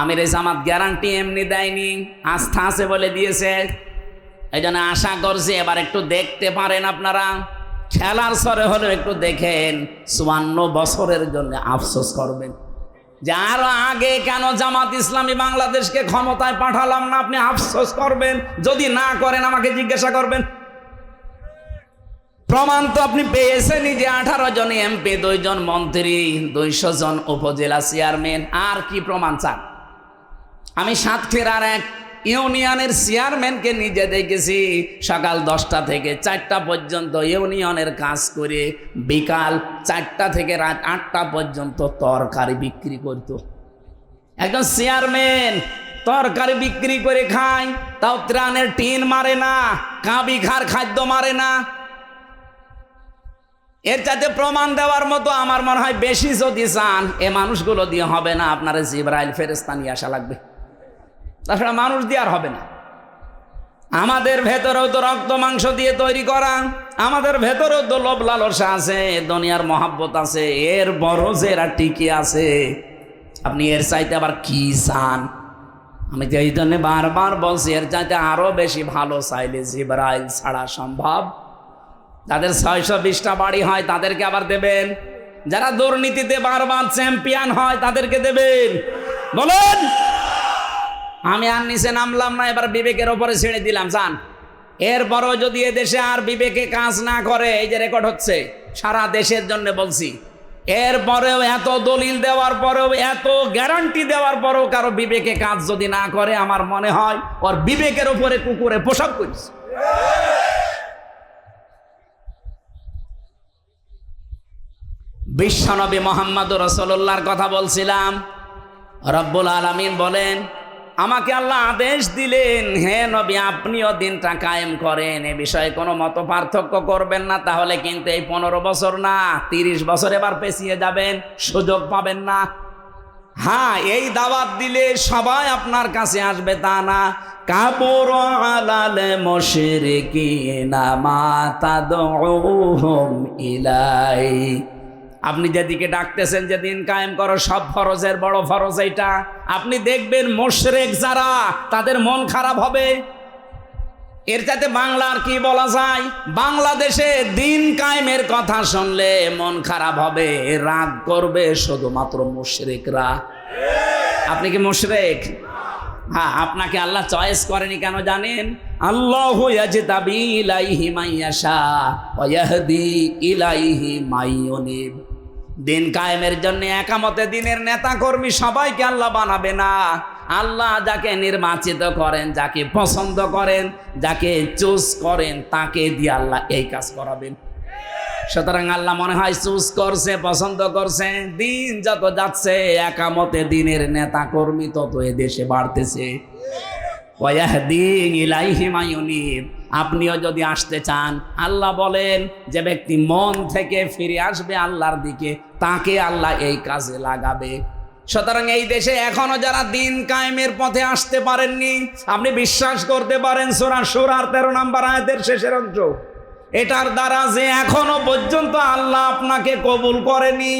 আমির জামাত guarantee এমনি দেয়নি। আস্থা আছে বলে দিয়েছে। এই জন্য আশা করছি এবার একটু দেখতে পারেন আপনারা। খেলার সরে হলেও একটু দেখেন, চুয়ান্ন বছরের জন্য আফসোস করবেন। যে আরও আগে কেন জামাত ইসলামী বাংলাদেশকে ক্ষমতায় পাঠালাম না, আপনি আফসোস করবেন? যদি না করেন, আমাকে জিজ্ঞাসা করবেন। প্রমাণ তো আপনি পেয়েছেনই যে আঠারো জন এমপি, দুইজন মন্ত্রী, দুইশো জন উপজেলা চেয়ারম্যান। আর কি প্রমাণ চান? আমি সাতক্ষীরার এক ইউনিয়নের চেয়ারম্যানকে নিজে দেখেছি। সকাল দশটা থেকে চারটা পর্যন্ত ইউনিয়নের কাজ করে বিকাল চারটা থেকে রাত আটটা পর্যন্ত তরকারি বিক্রি করত। একজন চেয়ারম্যান তরকারি বিক্রি করে খায়, তাও ত্রাণের টিন মারে না, কাবি খার খাদ্য মারে না। এর চাইতে প্রমাণ দেওয়ার মতো আমার মনে হয় বেশি যদি চান, এ মানুষগুলো দিয়ে হবে না, আপনারা জিব্রাইল ফেরেস্তা নিয়ে আসা লাগবে। তাছাড়া মানুষ দিয়ে আর হবে না। আমাদের ভেতরেও তো রক্ত মাংস দিয়ে তৈরি করা, আমাদের ভেতরেও তো লোভ লালসা আছে, দুনিয়ার মহাব্বত আছে, এর বড় এরা টিকে আছে। আপনি এর চাইতে আবার কি চান? আমি যে এই জন্য বারবার বলছি, এর চাইতে আরও বেশি ভালো চাইলে জিব্রাইল ছাড়া সম্ভব। তাদের ছয়শো বিশটা বাড়ি হয়, তাদেরকে আবার দেবেন। যারা দুর্নীতিতে বারবার চ্যাম্পিয়ন হয়, তাদেরকে দেবেন। বলুন! আমি আর নিচে নামলাম না, এবার বিবেকের ওপরে ছেড়ে দিলাম, যান। এরপরও যদি এ দেশে আর বিবেকে কাজ না করে, এই যে রেকর্ড হচ্ছে, সারা দেশের জন্য বলছি। এরপরেও এত দলিল দেওয়ার পরেও, এত গ্যারান্টি দেওয়ার পরেও কারও বিবেকে কাজ যদি না করে, আমার মনে হয় ওর বিবেকের উপরে কুকুরে পোশাক করিস বিশ্বনবী মোহাম্মদ রসল্লাহর কথা বলছিলাম। রব্বুল আলমিন বলেন আমাকে আল্লাহ আদেশ দিলেন, হে নবী, আপনিও দিনটা কায়েম করেন। এ বিষয়ে কোনো মত পার্থক্য করবেন না, তাহলে কিন্তু এই পনেরো বছর না, তিরিশ বছর এবার পেছিয়ে যাবেন, সুযোগ পাবেন না। হ্যাঁ এই দাওয়াত দিলে সবাই আপনার কাছে আসবে তা না। কাবর আলালে মুশরিকিনা মা তাদউহুম ইলাই। আপনি যেদিকে ডাকতেছেন যে দিন কায়েম করো, সব ফরজের বড় ফরজ এইটা। আপনি দেখবেন মোশরেক যারা, তাদের মন খারাপ হবে। এর চাইতে বাংলার কি বলা যায়? বাংলাদেশে দিন কায়েমের কথা শুনলে মন খারাপ হবে, রাগ করবে শুধুমাত্র মুশরেকরা। আপনি কি মুশরেক? হ্যাঁ আপনাকে আল্লাহ চয়েস করেনি কেন জানেন? আল্লাহ ইলাইহি মাইয়াশা ইলাইহি মাইয়ুনিব। দিন কায়েমের জন্য একামতে দিনের নেতা কর্মী সবাইকে আল্লাহ বানাবে না। আল্লাহ যাকে নির্বাচিত করেন, যাকে পছন্দ করেন, যাকে চুজ করেন, তাকে দিয়ে আল্লাহ এই কাজ করাবেন। সুতরাং আল্লাহ মনে হয় চুজ করছে, পছন্দ করছে, দিন যত যাচ্ছে, একামতে দিনের নেতা কর্মী তত এ দেশে বাড়তেছে। আপনিও যদি আসতে চান, আল্লাহ বলেন, যে ব্যক্তি মন থেকে ফিরে আসবে আল্লাহর দিকে, তাকে আল্লাহ এই কাজে লাগাবে। সুতরাং এই দেশে এখনও যারা দিন কায়েমের পথে আসতে পারেননি, আপনি বিশ্বাস করতে পারেন, সোরা সুরার তেরো নাম্বার আয়াতের শেষের অংশ। এটার দ্বারা যে এখনও পর্যন্ত আল্লাহ আপনাকে কবুল করেনি,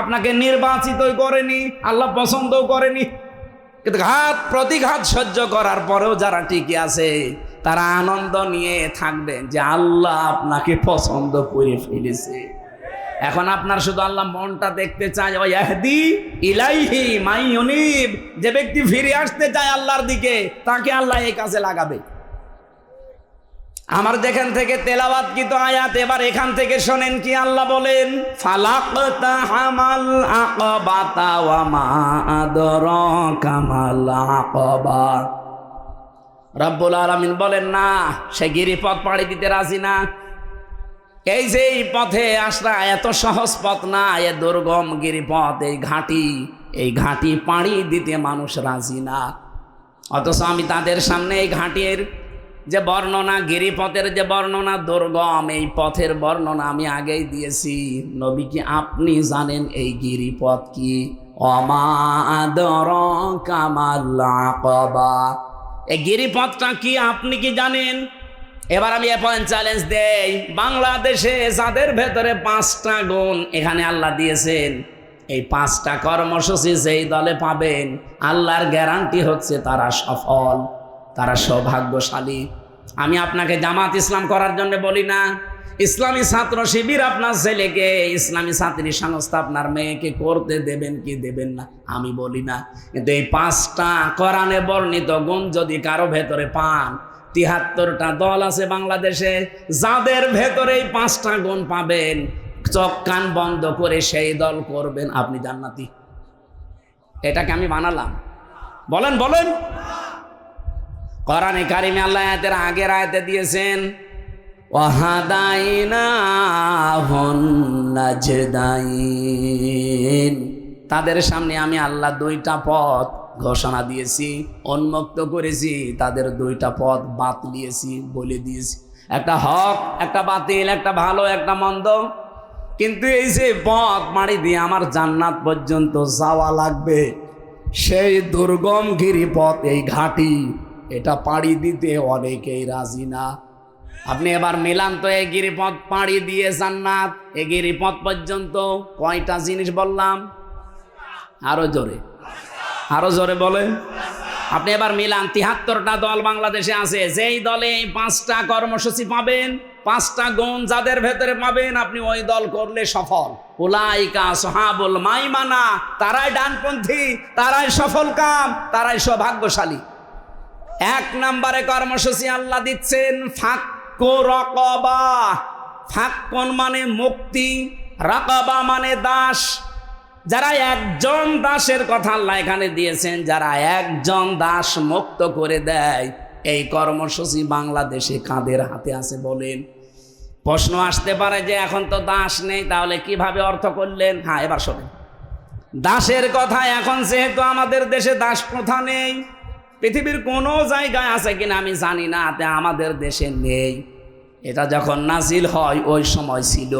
আপনাকে নির্বাচিতই করেনি, আল্লাহ পছন্দও করেনি কিন্তু ঘাত প্রতিঘাত সহ্য করার পরেও যারা টিকে আছে, তারা আনন্দ নিয়ে থাকবেন যে আল্লাহ আপনাকে পছন্দ করে ফেলেছে। এখন আপনার শুধু আল্লাহ মনটা দেখতে চায় ইলাইহি মাই যে ব্যক্তি ফিরে আসতে চায় আল্লাহর দিকে, তাকে আল্লাহ এই কাজে লাগাবে। আমার যেখান থেকে তেলাবাতকৃত আয়াত? এবার এখান থেকে শোনেন কি আল্লাহ বলেন? আকাবা। রব্বুল আলামিন বলেন, না, সে গিরিপথ পাড়ি দিতে রাজি না। এই যে এই পথে আসরা এত সহজ পথ না, এ দুর্গম গিরিপথ, এই ঘাঁটি এই ঘাঁটি পাড়ি দিতে মানুষ রাজি না। অথচ আমি তাদের সামনে এই ঘাটির যে বর্ণনা গিরিপথের যে বর্ণনা, দুর্গম এই পথের বর্ণনা আমি আগেই দিয়েছি। নবী কি আপনি জানেন এই গিরিপথ কি? অমাদর কামাল্লাকবা এই গিরিপথটা কি আপনি কি জানেন? এবার আমি এ পয়েন্ট চ্যালেঞ্জ দেই। বাংলাদেশে যাদের ভেতরে পাঁচটা গুণ এখানে আল্লাহ দিয়েছেন। এই পাঁচটা কর্মসূচি যেই দলে পাবেন, আল্লাহর গ্যারান্টি হচ্ছে তারা সফল, তারা সৌভাগ্যশালী। আমি আপনাকে জামাত ইসলাম করার জন্য বলি না। ইসলামী ছাত্র শিবির আপনার ছেলেকে, ইসলামী ছাত্রী সংস্থা আপনার মেয়েকে করতে দেবেন কি দেবেন না, আমি বলি না। কিন্তু এই পাঁচটা কোরআনে বর্ণিত গুণ যদি কারও ভেতরে পান, তিহাত্তরটা দল আছে বাংলাদেশে, যাদের ভেতরে এই পাঁচটা গুণ পাবেন, চোখ কান বন্ধ করে সেই দল করবেন, আপনি জান্নাতি। এটাকে আমি বানালাম। বলেন বলেন। কোরআনে কারিমে আল্লাহ আয়াতের আগের আয়াতে দিয়েছেন তাদের সামনে আমি আল্লাহ দুইটা পথ ঘোষণা দিয়েছি, উন্মুক্ত করেছি, তাদের দুইটা পথ বাতলিয়েছি বলে দিয়েছি। একটা হক, একটা বাতিল, একটা ভালো, একটা মন্দ। কিন্তু এই যে পথ মারি দিয়ে আমার জান্নাত পর্যন্ত যাওয়া লাগবে, সেই দুর্গম গিরিপথ এই ঘাটি এটা পাড়ি দিতে অনেকেই রাজি না। আপনি এবার মিলান তো এই গিরিপথ পাড়ি দিয়ে জান্নাত এই গিরিপথ পর্যন্ত কয়টা জিনিস বললাম? আরও জোরে। আরও জোরে বলেন। আপনি এবার মিলান, তিহাত্তরটা দল বাংলাদেশে আছে। যেই দলে পাঁচটা কর্মসূচি পাবেন, পাঁচটা গুণ যাদের ভেতরে পাবেন, আপনি ওই দল করলে সফল। উলাইকা সোহাবুল মাইমানা, তারাই ডানপন্থী, তারাই সফল কাম, তারাই সৌভাগ্যশালী। এক নম্বরে কর্মসূচি আল্লাহ দিচ্ছেন ফাক্কু রকবা। ফাক্কন মানে মুক্তি, রকবা মানে দাস। যারা একজন দাসের কথা আল্লাহ এখানে দিয়েছেন, যারা একজন দাস মুক্ত করে দেয়, এই কর্মসূচি বাংলাদেশে কাদের হাতে আছে বলেন? প্রশ্ন আসতে পারে যে এখন তো দাস নেই, তাহলে কীভাবে অর্থ করলেন? হ্যাঁ এবার শোনেন। দাসের কথা এখন যেহেতু আমাদের দেশে দাস প্রথা নেই পৃথিবীর কোনো জায়গায় আছে কিনা আমি জানি না, তে আমাদের দেশে নেই। এটা যখন নাজিল হয়, ওই সময় ছিল।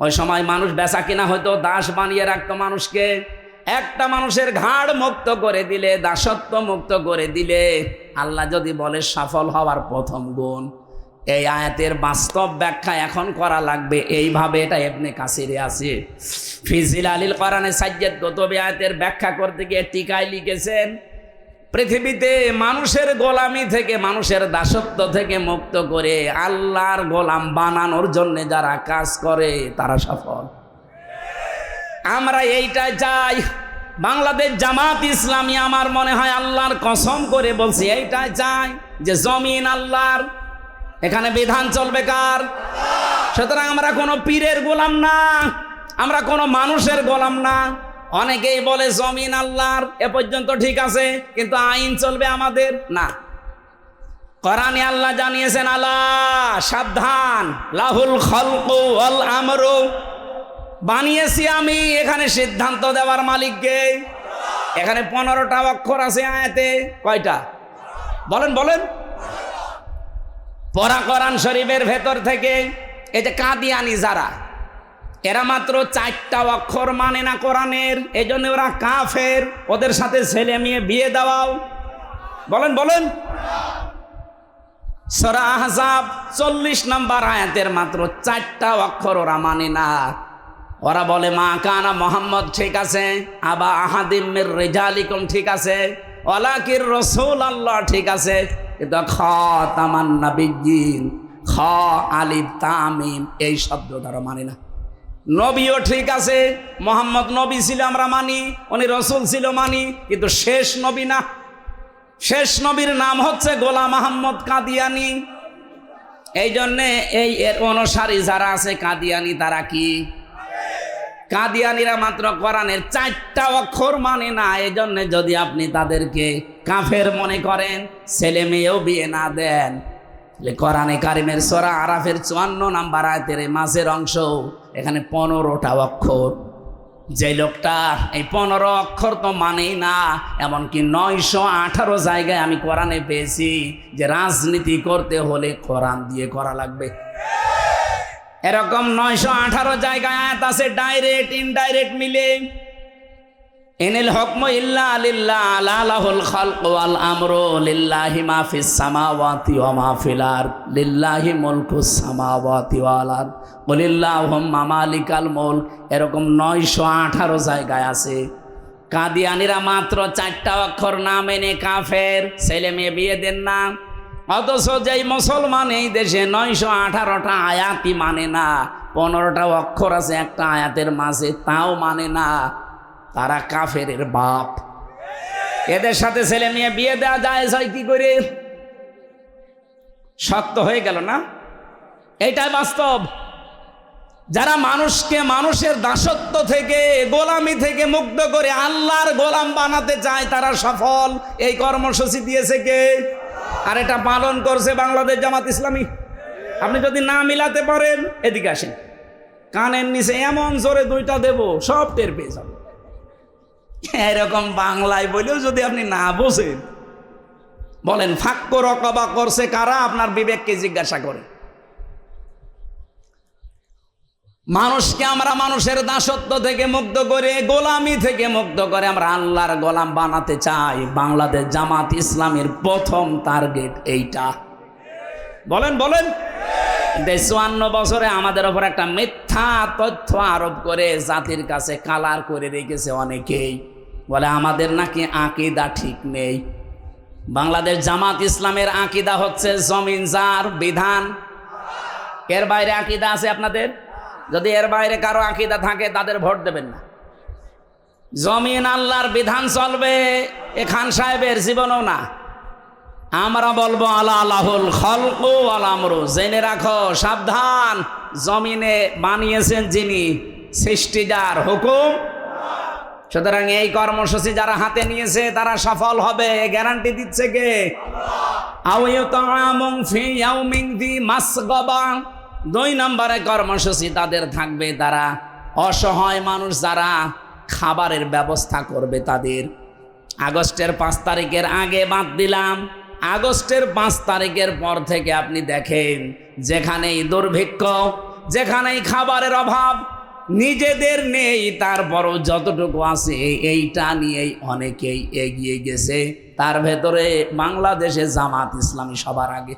ওই সময় মানুষ বেচা কিনা হয়তো দাস বানিয়ে রাখতো মানুষকে। একটা মানুষের ঘাড় মুক্ত করে দিলে, দাসত্ব মুক্ত করে দিলে, আল্লাহ যদি বলে সফল হওয়ার প্রথম গুণ। এই আয়াতের বাস্তব ব্যাখ্যা এখন করা লাগবে। এইভাবে এটা এমনি কাছিরে আছে। ফিজিল আলিল কোরআনে সাজ্জেদ গতবে আয়াতের ব্যাখ্যা করতে গিয়ে টিকায় লিখেছেন পৃথিবীতে মানুষের গোলামি থেকে, মানুষের দাসত্ব থেকে মুক্ত করে আল্লাহর গোলাম বানানোর জন্য যারা কাজ করে, তারা সফল। আমরা এইটা চাই। বাংলাদেশ জামাত ইসলামী আমার মনে হয় আল্লাহর কসম করে বলছি এইটাই চাই যে জমিন আল্লাহর। এখানে বিধান চলবে কার? সুতরাং আমরা কোনো পীরের গোলাম না, আমরা কোনো মানুষের গোলাম না। অনেকেই বলে জমিন আল্লাহর, এ পর্যন্ত ঠিক আছে, কিন্তু আইন চলবে আমাদের? না। কোরআনে আল্লাহ জানিয়েছেন আল্লাহ সাবধান, লাহুল খলকু ওয়াল আমরু। বানিয়েছি আমি, এখানে সিদ্ধান্ত দেওয়ার মালিককে এখানে পনেরোটা অক্ষর আছে আয়াতে। কয়টা? বলেন বলেন। পরা করান শরীফের ভেতর থেকে, এই যে কাদিয়ানি যারা এরা মাত্র চারটা অক্ষর মানে না কোরআনের এই জন্য ওরা কাফের। ওদের সাথে ছেলে মেয়ে বিয়ে দেওয়াও। বলেন বলেন। সরা আহজাব চল্লিশ নম্বর আয়াতের মাত্র চারটা অক্ষর ওরা মানে না। ওরা বলে, মা কানা মোহাম্মদ, ঠিক আছে। আবা আহাদিমের রেজালিকম, ঠিক আছে। ওলাকির রসুল আল্লাহ ঠিক আছে। কিন্তু খ, তামান্না বিজ্ঞিন খ, আলিফ, তামিম, এই শব্দ তারা মানে না। নবীও ঠিক আছে, মোহাম্মদ নবী ছিল আমরা মানি, উনি রসুল ছিল মানি, কিন্তু শেষ নবী না। শেষ নবীর নাম হচ্ছে গোলাম আহম্মদ কাদিয়ানি। এই জন্যে এই এর অনুসারী যারা আছে, কাদিয়ানি তারা কি? কাদিয়ানিরা মাত্র কোরআনের চারটা অক্ষর মানে না, এই জন্যে যদি আপনি তাদেরকে কাফের মনে করেন, ছেলে মেয়েও বিয়ে না দেন। কোরআনে কারিমের সোরা আরাফের চুয়ান্ন নাম্বার আয়তের মাঝের অংশ এখানে পনেরোটা অক্ষর। যে লোকটা, এই পনেরো অক্ষর তো মানেই না, এমনকি নয়শো আঠারো জায়গায় আমি কোরআনে পেয়েছি যে রাজনীতি করতে হলে কোরআন দিয়ে করা লাগবে। এরকম নয়শো আঠারো জায়গায় আয়াত আছে, ডাইরেক্ট, ইনডাইরেক্ট মিলে। ইনিল হকম ইল্লা লিল্লাহ আলা লাহুল খালক ওয়াল আমরু লিল্লাহি মা ফিস সামাওয়াতি ওয়া মা ফিল আরদ। লিল্লাহি মুলকুস সামাওয়াতি ওয়াল আরদ। কুলিল্লাহুম্মা মালিকাল মুলক। এরকম 918 জায়গায় আছে। কাদিয়ানিরা মাত্র চারটা অক্ষর না মেনে কাফের। ছেলে মেয়ে বিয়ে দেন না। অথচ যেই মুসলমান এই দেশে নয়শো আঠারোটা আয়াতই মানে না, পনেরোটা অক্ষর আছে একটা আয়াতের মাঝে, তাও মানে না। তারা কাফের বাপ। এদের সাথে ছেলে মেয়ে বিয়ে দেওয়া যায় হয় কি করে? শক্ত হয়ে গেল না? এইটাই বাস্তব। যারা মানুষকে মানুষের দাসত্ব থেকে, গোলামি থেকে মুক্ত করে আল্লাহর গোলাম বানাতে চায়, তারা সফল। এই কর্মসূচি দিয়েছে কে? আর এটা পালন করছে বাংলাদেশ জামাত ইসলামী। আপনি যদি না মিলাতে পারেন, এদিকে আসেন। কানের নিচে এমন জোরে দুইটা দেব, সব টের পেয়ে যাবে। এরকম বাংলায় বলেও যদি আপনি না বোঝেন, বলেন, ফাক্ক রকবা করছে কারা? আপনার বিবেককে জিজ্ঞাসা করে। মানুষকে আমরা মানুষের দাসত্ব থেকে মুক্ত করে, গোলামি থেকে মুক্ত করে আমরা আল্লাহর গোলাম বানাতে চাই। বাংলাদেশ জামাত ইসলামের প্রথম টার্গেট এইটা। বলেন বলেন। চুয়ান্ন বছরে আমাদের ওপর একটা মিথ্যা তথ্য আরোপ করে জাতির কাছে কালার করে রেখেছে অনেকেই। বলে আমাদের নাকি আঁকিদা ঠিক নেই। বাংলাদেশ জামাত ইসলামের আঁকিদা হচ্ছে জমিন যার বিধান। এর বাইরে আঁকিদা আছে আপনাদের? যদি এর বাইরে কারও আঁকিদা থাকে, তাদের ভোট দেবেন না। জমিন আল্লাহর বিধান চলবে, এ খান সাহেবের জীবনও না। আমরা বলব আল্লাহ আল্লাহুল খলকু আলামরু জেনে রাখো, সাবধান, জমিনে বানিয়েছেন যিনি সৃষ্টিজার হুকুম। সুতরাং এই কর্মসূচি যারা হাতে নিয়েছে, তারা সফল হবে গ্যারান্টি দিচ্ছে কে? দুই নম্বরে কর্মসূচি তাদের থাকবে তারা অসহায় মানুষ যারা খাবারের ব্যবস্থা করবে তাদের। আগস্টের পাঁচ তারিখের আগে বাদ দিলাম। আগস্টের পাঁচ তারিখের পর থেকে আপনি দেখেন, যেখানেই দুর্ভিক্ষ, যেখানেই খাবারের অভাব, নিজেদের নেই, তারপরও যতটুকু আছে, এইটা নিয়েই অনেকেই এগিয়ে গেছে। তার ভেতরে বাংলাদেশে জামাত ইসলামী সবার আগে।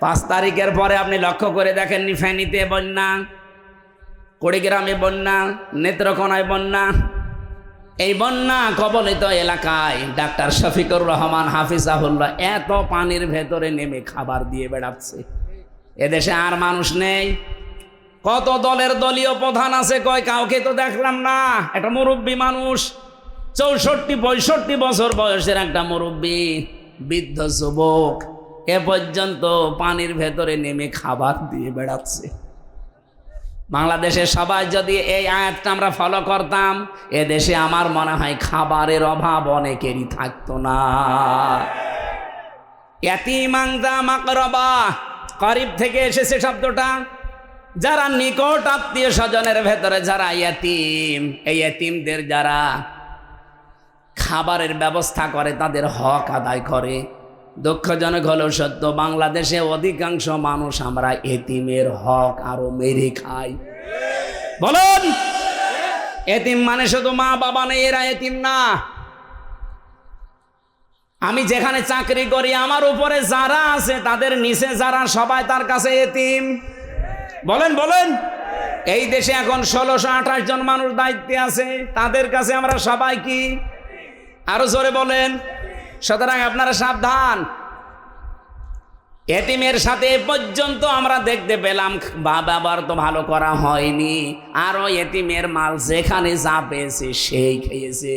পাঁচ তারিখের পরে আপনি লক্ষ্য করে দেখেননি ফেনীতে বন্যা, কুড়িগ্রামে বন্যা, নেত্রকোনায় বন্যা এই বন্যা কবলিত এলাকায় ডাক্তার শফিকুর রহমান হাফিজাহুল্লাহ এত পানির ভেতরে নেমে খাবার দিয়ে বেড়াচ্ছে। এদেশে আর মানুষ নেই। কত দলের দলীয় প্রধান আছে কয়, কাউকে তো দেখলাম না। একটা মুরব্বী মানুষ, চৌষট্টি, পঁয়ষট্টি বছর বয়সের একটা মুরব্বী, বৃদ্ধ যুবক, এ পর্যন্ত পানির ভেতরে নেমে খাবার দিয়ে বেড়াচ্ছে। বাংলাদেশে সবাই যদি এই আয়াতটা আমরা ফলো করতাম, এ দেশে আমার মনে হয় খাবারের অভাব অনেকেরই থাকতো না। এতিমাংদা মাকরবা, করিব থেকে এসেছে শব্দটা। যারা নিকট আত্মীয় স্বজনের ভেতরে, যারা এতিম এই এতিমদের যারা খাবারের ব্যবস্থা করে, তাদের হক আদায় করে। দুঃখজনক হলেও সত্য, বাংলাদেশে অধিকাংশ মানুষ আমরা এতিমের হক আরও মেরে খাই। বলুন, এতিম মানে শুধু মা, বাবা নেই এরা এতিম না। আমি যেখানে চাকরি করি, আমার উপরে যারা আছে, তাদের নিচে যারা, সবাই তার কাছে এতিম। বলেন বলেন, এই দেশে এখন ষোলোশো আঠাশ জন মানুষ দায়িত্বে আছে, তাদের কাছে আমরা সবাই কি? আরও জোরে বলেন। সুতরাং আপনারা সাবধান। এতিমের সাথে পর্যন্ত আমরা দেখতে পেলাম বা ব্যবহার তো ভালো করা হয়নি। আরও এতিমের মাল যেখানে যা পেয়েছে সেই খেয়েছে।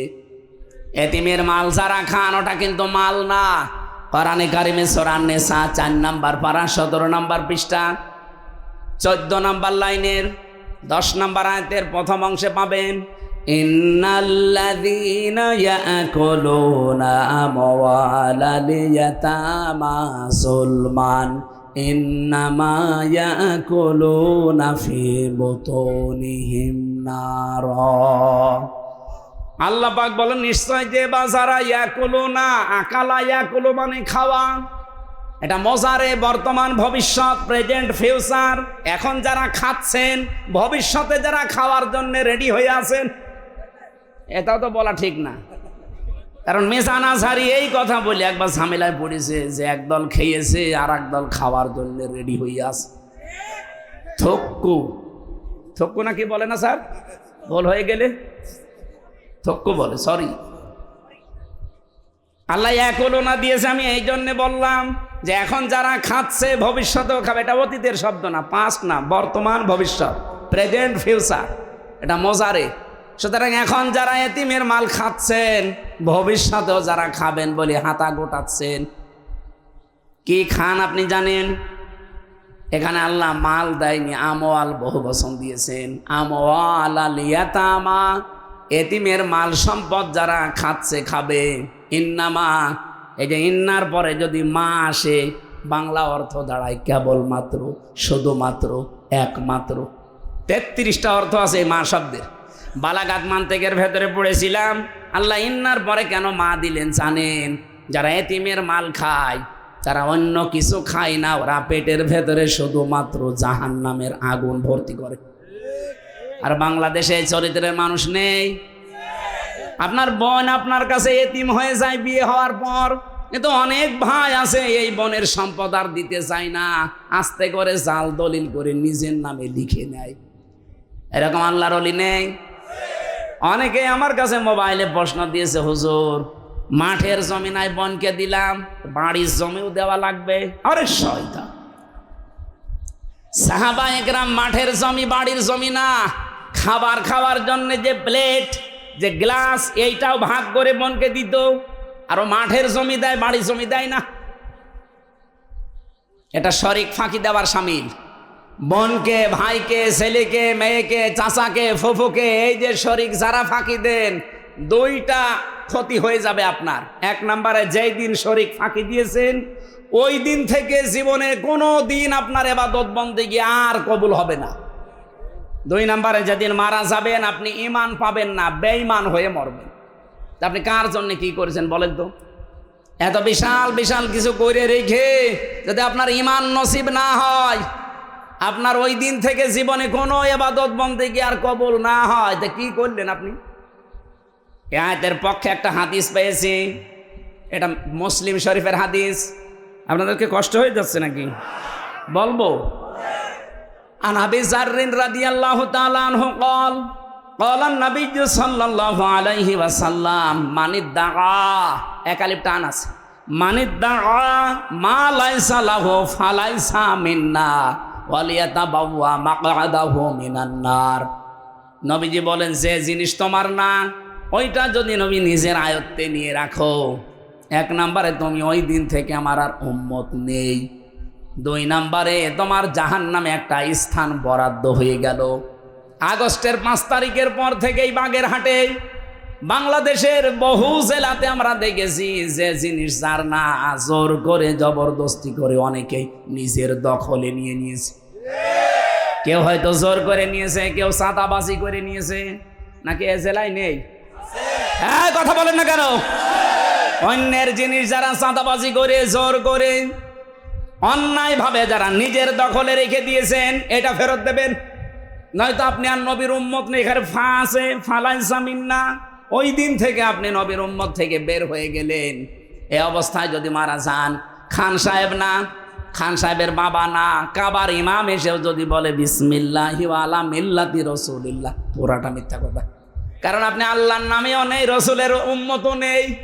এতিমের মাল যারা খান, ওটা কিন্তু মাল না। কোরআনে কারিমে সোরান্নে সা চার নাম্বার পারা, সতেরো নাম্বার পৃষ্ঠা, চোদ্দ নাম্বার লাইনের, দশ নাম্বার আয়তের প্রথম অংশে পাবেন। ইন্নাল্লাযীনা ইয়াকুলুনা আমওয়ালাল ইয়াতামা যুলমান ইন্নামা ইয়াকুলুনা ফি বুতুনিহিম নারা। আল্লাহ পাক বলেন, নিশ্চয় যে বাজারা ইয়াকুলো না আকালা ইয়াকুলো মানে খাওয়া। এটা মজারে বর্তমান ভবিষ্যৎ, প্রেজেন্ট, ফিউচার। এখন যারা খাচ্ছেন, ভবিষ্যতে যারা খাওয়ার জন্য রেডি হয়ে আছেন এটাও তো বলা ঠিক না। কারণ মেসানা সারি এই কথা বলে একবার ঝামেলায় পড়েছে যে একদল খেয়েছে আর একদল খাওয়ার জন্য রেডি হয়ে আছে। থক্কু। থক্কু না কি বলে না স্যার? বল হয়ে গেলে? থক্কু বলে সরি আল্লাহ হলো না দিয়েছে, আমি এই জন্যে বললাম যে এখন যারা খাচ্ছে ভবিষ্যতেও খাবে। এটা অতীতের শব্দ না পাস্ট না, বর্তমান ভবিষ্যৎ প্রেজেন্ট ফিউচার এটা মজারে। সুতরাং এখন যারা এতিমের মাল খাচ্ছেন, ভবিষ্যতেও যারা খাবেন বলে হাতা গোটাচ্ছেন, কি খান আপনি জানেন? এখানে আল্লাহ মাল দেয়নি, আমওয়াল বহু বসন দিয়েছেন। আমওয়াল আলিয়াতামা এতিমের মাল সম্পদ যারা খাচ্ছে, খাবে। ইন্নামা, এই যে ইন্নার পরে যদি মা আসে, বাংলা অর্থ দাঁড়ায় কেবলমাত্র, শুধুমাত্র একমাত্র। তেত্রিশটা অর্থ আছে এই মা শব্দের। বালাগাত মান্তেকের ভেতরে পড়েছিলাম। আল্লাহ ইন্নার পরে কেন মা দিলেন জানেন? যারা এতিমের মাল খায়, তারা অন্য কিছু খায় না। ওরা পেটের ভেতরে শুধুমাত্র জাহান নামের আগুন ভর্তি করে। আর বাংলাদেশে চরিত্রের মানুষ নেই। আপনার বোন আপনার কাছে এতিম হয়ে যায় বিয়ে হওয়ার পর কিন্তু অনেক ভাই আছে, এই বোনের সম্পদ আর দিতে চায় না। আস্তে করে জাল দলিল করে নিজের নামে লিখে নেয়। এরকম আল্লাহর অলি নেই? অনেকে আমার কাছে মোবাইলে প্রশ্ন দিয়েছে, হুজুর, মাঠের জমি নাই বনকে দিলাম, বাড়ির জমিও দেওয়া লাগবে? আরে শয়তা সাহাবা একরাম মাঠের জমি, বাড়ির জমি না। খাবার খাওয়ার জন্য যে প্লেট, যে গ্লাস, এইটাও ভাগ করে বনকে দিত। আরও মাঠের জমি দেয়, বাড়ির জমি দেয় না। এটা শরিক ফাঁকি দেওয়ার সামিল। বোনকে, ভাইকে, ছেলেকে, মেয়েকে, চাচাকে, ফুফুকে, এই যে শরিক যারা ফাঁকি দেন, দুইটা ক্ষতি হয়ে যাবে আপনার। এক নম্বরে যেই দিন শরিক ফাঁকি দিয়েছেন, ওই দিন থেকে জীবনে কোনো দিন আপনার এবাদত বন্দেগি আর কবুল হবে না। দুই নম্বরে যেদিন মারা যাবেন, আপনি ইমান পাবেন না, বেঈমান হয়ে মরবেন। আপনি কার জন্য কি করেছেন বলেন তো? এত বিশাল বিশাল কিছু করে রেখে যদি আপনার ইমান নসিব না হয় আপনার ওই দিন থেকে জীবনে কোনো এবাদত বন্দেগি আর কবুল না হয় তা কি করলেন আপনি এ আয়াতের পক্ষে একটা হাদিস পেয়েছি এটা মুসলিম শরীফের হাদিস আপনাদেরকে কষ্ট হয়ে যাচ্ছে নাকি বলবো عن ابي ذر رضي الله تعالى عنه قال قال النبي صلى الله عليه وسلم من ادعى একালিপ টান আছে من ادعى ما ليس له فليس منا নবীজি বলেন, যে জিনিস তোমার না, ওইটা যদি নবী নিজের আয়ত্তে নিয়ে রাখো, এক নম্বরে তুমি ওই দিন থেকে আমার আর উম্মত নেই। দুই নম্বরে তোমার জাহান নামে একটা স্থান বরাদ্দ হয়ে গেল। আগস্টের পাঁচ তারিখের পর থেকেই বাগেরহাটে বাংলাদেশের বহু জেলাতে আমরা দেখেছি, যে জিনিস যার না, জোর করে জবরদস্তি করে অনেকেই নিজের দখলে নিয়ে নিয়েছে। কেউ হয়তো জোর করে নিয়েছে, কেউ সাদাবাজি করে নিয়েছে, নাকি এ জেলায় নেই? হ্যাঁ কথা বলেন না কেন? অন্যের জিনিস যারা চাঁদাবাজি করে, জোর করে, অন্যায়ভাবে যারা নিজের দখলে রেখে দিয়েছেন, এটা ফেরত দেবেন। নয়তো আপনি আর নবীর উম্মত নেই, এখানে ফা আছে, ফালাই জামিন না। ওই দিন থেকে আপনি নবীর উম্মত থেকে বের হয়ে গেলেন। এই অবস্থায় যদি মারা যান, খান সাহেব না খান সাহেবের বাবা না, কাবার ইমাম এসেও যদি বলে, বিসমিল্লাহ আলা মিল্লাতি রসুলিল্লাহ পুরাটা মিথ্যা কথা। কারণ আপনি আল্লাহর নামেও নেই রসুলের উম্মতও নেই।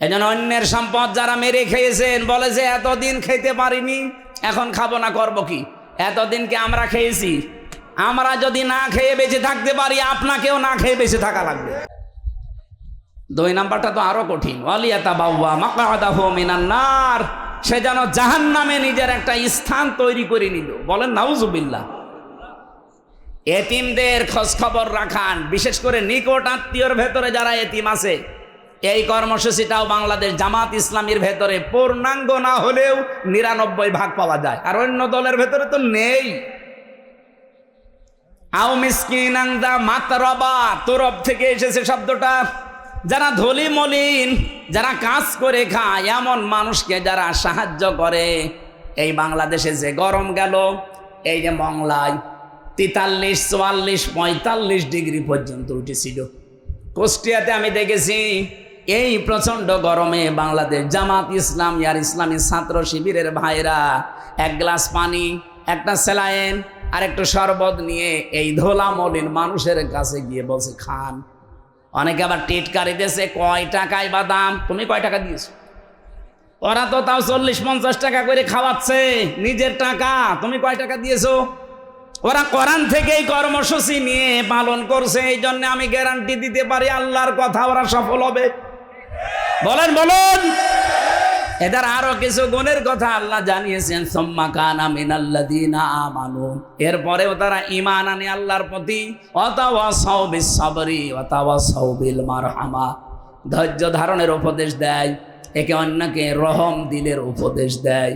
এজন্য অন্যের সম্পদ যারা মেরে খেয়েছেন, বলে যে, এতদিন খেতে পারিনি, এখন খাব না, করব কি? এতদিনকে আমরা খেয়েছি? আমরা যদি না খেয়ে বেঁচে থাকতে পারি, আপনাকেও না খেয়ে বেঁচে থাকা লাগবে। দুই নাম্বারটা তো আরও কঠিন। ওয়ালিয়াতা বাবা মাকাদাহ মিনান্নার। সে যেন জাহান নামে নিজের একটা স্থান তৈরি করে নিল। বলেন, নাউজুবিল্লাহ। এতিমদের খোঁজ খবর রাখান, বিশেষ করে নিকট আত্মীয়র ভেতরে যারা এতিম আছে, এই কর্মসূচিটাও বাংলাদেশ জামাত ইসলামীর ভেতরে পূর্ণাঙ্গ না হলেও নিরানব্বই ভাগ পাওয়া যায়। আর অন্য দলের ভেতরে তো নেই। আও মিসকিনাংদা মাতরবা, তোরব থেকে এসেছে শব্দটা। যারা ধলি মলিন, যারা কাজ করে খায়, এমন মানুষকে যারা সাহায্য করে। এই বাংলাদেশে যে গরম গেল, এই যে মংলায় তেতাল্লিশ, চুয়াল্লিশ, পঁয়তাল্লিশ ডিগ্রি পর্যন্ত উঠেছিল। কুষ্টিয়াতে আমি দেখেছি, এই প্রচণ্ড গরমে বাংলাদেশ জামাত ইসলাম, ইয়ার ইসলামী ছাত্র শিবিরের ভাইরা এক গ্লাস পানি, একটা স্যালাইন আর একটু শরবত নিয়ে এই ধোলা মলিন মানুষের কাছে গিয়ে বলছে, খান। অনেকে আবার টিটকারি দিয়েছে, কয় টাকায় বা দাম? তুমি কয় টাকা দিয়েছ? ওরা তো তাও চল্লিশ পঞ্চাশ টাকা করে খাওয়াচ্ছে, নিজের টাকা, তুমি কয় টাকা দিয়েছ? ওরা কোরআন থেকেই কর্মসূচি নিয়ে পালন করছে, এই জন্য আমি গ্যারান্টি দিতে পারি, আল্লাহর কথা ওরা সফল হবে। বলেন, বলুন। এদের আরও কিছু গুণের কথা আল্লাহ জানিয়েছেন, সম্মা কানা মিনাল্লাযীনা আমানু। এরপরেও তারা ইমান আনে আল্লাহর প্রতি অতাওয়াসাউ বিস সাবরি অতাওয়াসাউ বিল মারহামা ধৈর্য ধারণের উপদেশ দেয়, একে অন্যকে রহম দিলের উপদেশ দেয়।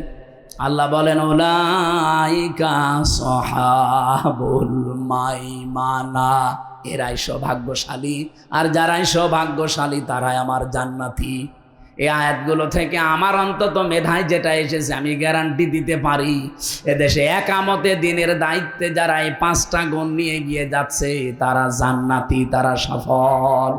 আল্লাহ বলেন ওলাইকা সহাবুল মাইমানা। এরাই সৌভাগ্যশালী, আর যারাই সৌভাগ্যশালী তারাই আমার জান্নাতি। এই আয়াতগুলো থেকে আমার অন্তত মেধায় যেটা এসেছে, আমি গ্যারান্টি দিতে পারি। এদেশে একামতে দিনের দায়িত্বে যারা এই পাঁচটা গুণ নিয়ে গিয়ে যাচ্ছে, তারা জান্নাতি, তারা সফল।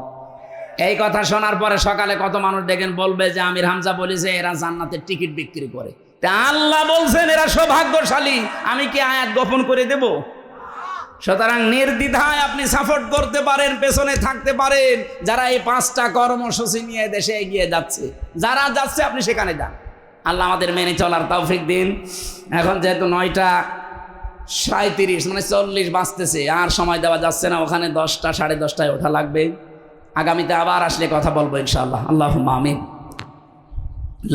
এই কথা শোনার পরে সকালে কত মানুষ দেখেন বলবে যে আমির হামজা বলেছে, এরা জান্নাতের টিকিট বিক্রি করে। তা আল্লাহ বলছেন, এরা সৌভাগ্যশালী। আমি কি আয়াত গোপন করে দেব? সুতরাং নির্দ্বিধায় আপনি সাপোর্ট করতে পারেন, পেছনে থাকতে পারেন। যারা এই পাঁচটা কর্মসূচি নিয়ে দেশে এগিয়ে যাচ্ছে, যারা যাচ্ছে আপনি সেখানে যান। আল্লাহ আমাদের মেনে চলার তৌফিক দিন। এখন যেহেতু নয়টা সাঁত্রিশ মানে চল্লিশ বাঁচতেছে আর সময় দেওয়া যাচ্ছে না, ওখানে দশটা, সাড়ে দশটায় ওঠা লাগবে। আগামীতে আবার আসলে কথা বলব ইনশাআল্লাহ। আল্লাহ আমিন।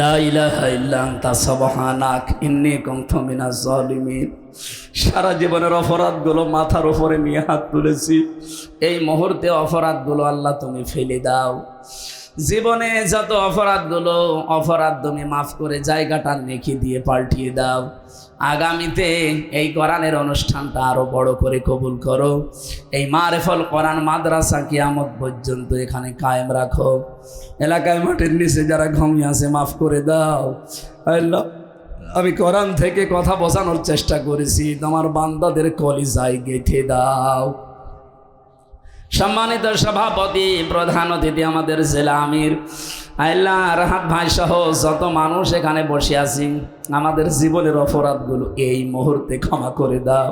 লা ইলাহা আনতা, সুবহানাক, ইন্নী মিনাজ জালিমিন সারা জীবনের অপরাধগুলো মাথার উপরে নিয়ে হাত তুলেছি। এই মুহূর্তে অপরাধগুলো আল্লাহ তুমি ফেলে দাও। জীবনে যত অপরাধগুলো, অপরাধ তুমি মাফ করে জায়গাটা নেকি দিয়ে পাল্টিয়ে দাও। আগামীতে এই কোরআনের অনুষ্ঠানটা আরও বড় করে কবুল করো। এই মারেফল কোরআন মাদ্রাসা কিয়ামত পর্যন্ত এখানে কায়েম রাখো। এলাকায় মাটির নিচে যারা ঘুমিয়ে আছে, মাফ করে দাও। আল্লাহ। আমি কোরআন থেকে কথা বোঝানোর চেষ্টা করেছি। তোমার বান্দাদের কলিজায় গেঁথে দাও। সম্মানিত সভাপতি, প্রধান অতিথি আমাদের জেলা আমির, আল্লাহ, রাহাত ভাই সহ যত মানুষ এখানে বসে আছি, আমাদের জীবনের অপরাধগুলো এই মুহূর্তে ক্ষমা করে দাও।